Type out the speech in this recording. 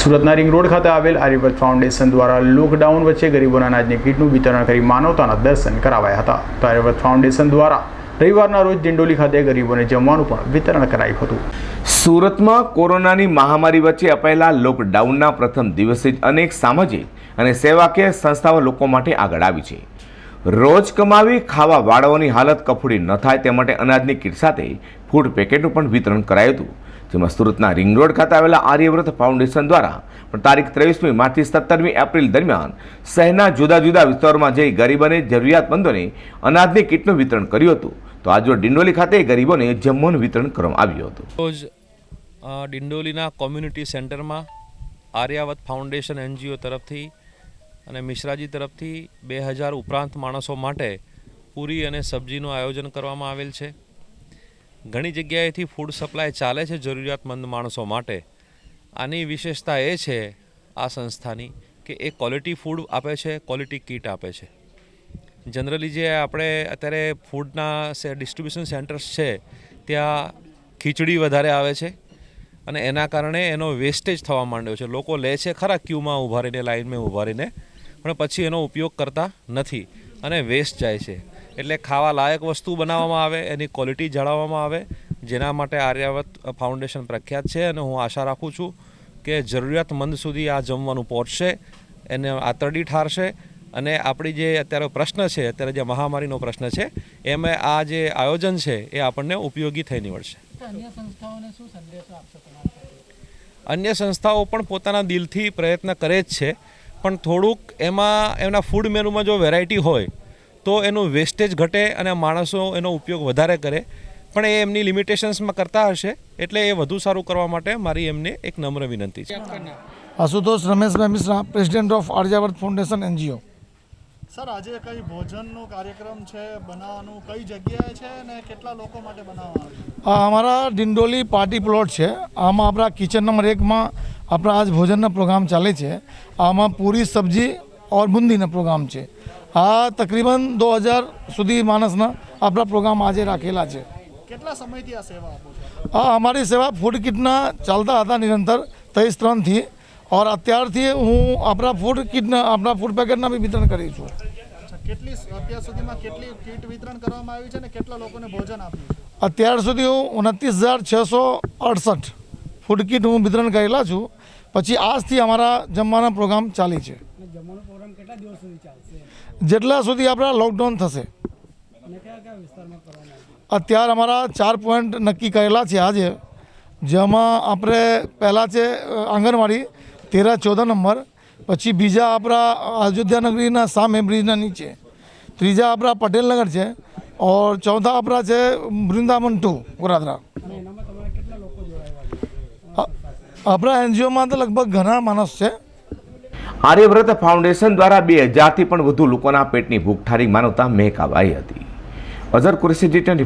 સુરતના ring road ખાતે આવેલ આર્યવ્રત ફાઉન્ડેશન દ્વારા લોકડાઉન વચ્ચે ગરીબોના અનાજની કીટનું વિતરણ કરી માનવતાના દર્શન કરાવાયા હતા. તો આર્યવ્રત ફાઉન્ડેશન દ્વારા રવિવારના રોજ દિંડોલી ખાતે ગરીબોને જમવાનું પણ વિતરણ કરાયું હતું. સુરતમાં કોરોનાની મહામારી વચ્ચે અપાયેલા લોકડાઉનના પ્રથમ દિવસે જ અનેક સામાજિક અને સેવાકીય સંસ્થાઓ લોકો માટે આગળ આવી છે. રોજ કમાવી ખાવા વાળાઓની હાલત કફોડી ન થાય તે માટે અનાજની કીટ સાથે ફૂડ પેકેટનું પણ વિતરણ કરાયું હતું. જેમાં સુરતના રિંગ રોડ ખાતે આવેલા આર્યવ્રત ફાઉન્ડેશન દ્વારા પણ તારીખ ત્રેવીસમી માર્ચથી સત્તરમી એપ્રિલ દરમિયાન શહેરના જુદા જુદા વિસ્તારોમાં જઈ ગરીબ અને જરૂરિયાતમંદોને અનાજની કીટનું વિતરણ કર્યું હતું. તો આજે ડિંડોલી ખાતે ગરીબોને જમવાનું વિતરણ કરવામાં આવ્યું હતું. રોજ ડિંડોલીના કોમ્યુનિટી સેન્ટરમાં આર્યાવત ફાઉન્ડેશન એનજીઓ તરફથી અને મિશ્રાજી તરફથી બે હજાર ઉપરાંત માણસો માટે પૂરી અને સબ્જીનું આયોજન કરવામાં આવેલ છે. ઘણી જગ્યાએથી ફૂડ સપ્લાય ચાલે છે જરૂરિયાતમંદ માણસો માટે. આની વિશેષતા એ છે આ સંસ્થાની કે એ ક્વોલિટી ફૂડ આપે છે ક્વોલિટી કીટ આપે છે. જનરલી જે આપણે અત્યારે ફૂડના ડિસ્ટ્રીબ્યુશન સેન્ટર્સ છે, ત્યાં ખીચડી વધારે આવે છે અને એના કારણે એનો વેસ્ટેજ થવા માંડ્યો છે. લોકો લે છે ખરા ક્યુમાં ઊભા રહીને લાઇનમાં ઊભા રહીને પણ પછી એનો ઉપયોગ કરતા નથી અને વેસ્ટ જાય છે. એટલે ખાવા લાયક વસ્તુ બનાવવામાં આવે એની ક્વોલિટી જાળવવામાં આવે જેના માટે આર્યાવત ફાઉન્ડેશન પ્રખ્યાત છે અને હું આશા રાખું છું કે જરૂરિયાતમંદ સુધી આ જમવાનું પહોંચશે એને આતરડી ઠારશે અને આપણી જે અત્યારે પ્રશ્ન છે અત્યારે જે મહામારીનો પ્રશ્ન છે એમાં આ જે આયોજન છે એ આપણને ઉપયોગી થઈ નીવડશે. અન્ય સંસ્થાઓ પણ પોતાના દિલથી પ્રયત્ન કરે જ છે પણ થોડુંક એમાં એમના ફૂડ મેનુમાં જો વેરાયટી હોય તો એનું વેસ્ટેજ ઘટે અને માણસો એનો ઉપયોગ વધારે કરે. પણ એ એમની લિમિટેશન્સમાં કરતા હશે એટલે એ વધુ સારું કરવા માટે મારી એમને એક નમ્ર વિનંતી છે. Ashutosh Rameshbhai Mishra president of Aryavart foundation NGO sir આજે કઈ ભોજનનો કાર્યક્રમ છે બનાવવાનું કઈ જગ્યાએ છે અને કેટલા લોકો માટે બનાવવાનું આ અમારા ડિંડોલી પાર્ટી પ્લોટ છે. આમાં આપણા કિચન નંબર એકમાં આપણા આજ ભોજનના પ્રોગ્રામ ચાલે છે. આમાં પૂરી સબ્જી ઓર બુંદીના પ્રોગ્રામ છે. આ તકરીબન દો હજાર સુધી માણસના આપણા પ્રોગ્રામ આજે રાખેલા છે. કેટલા સમયથી આ સેવા આપો છો? આ અમારી સેવા ફૂડ કિટના ચાલતા હતા નિરંતર તેઈસ ત્રણથી ઓર અત્યારથી હું આપણા ફૂડ કિટના આપણા ફૂડ પેકેટના બી વિતરણ કરી છું. કેટલી અત્યાર સુધીમાં કેટલી કીટ વિતરણ કરવામાં આવી છે અને કેટલા લોકોને ભોજન આપ્યું અત્યાર સુધી હું ઉનત્રીસ હજાર છસો અડસઠ ફૂડ કિટ હું વિતરણ કરેલા છું. પછી આજથી અમારા જમવાના પ્રોગ્રામ ચાલી છે. જમવાનો પ્રોગ્રામ કેટલા દિવસ સુધી ચાલશે જેટલા સુધી આપણા લોકડાઉન થશે? અત્યારે અમારા ચાર પોઈન્ટ નક્કી કરેલા છે આજે જેમાં આપણે પહેલાં છે આંગણવાડી તેરા ચૌદ નંબર પછી બીજા આપણા અયોધ્યા નગરીના સામે બ્રિજના નીચે ત્રીજા આપણા પટેલનગર છે ઓર ચોથા આપણા છે વૃંદાવન ટુ ગોરાદરા આપણા એનજીઓમાં તો લગભગ ઘણા માણસ છે. આર્યવ્રત ફાઉન્ડેશન દ્વારા બે હજારથી પણ વધુ લોકોના પેટની ભૂખ ઠારી માનવતા મહેક અપાઈ હતી. Azhar Qureshi G twenty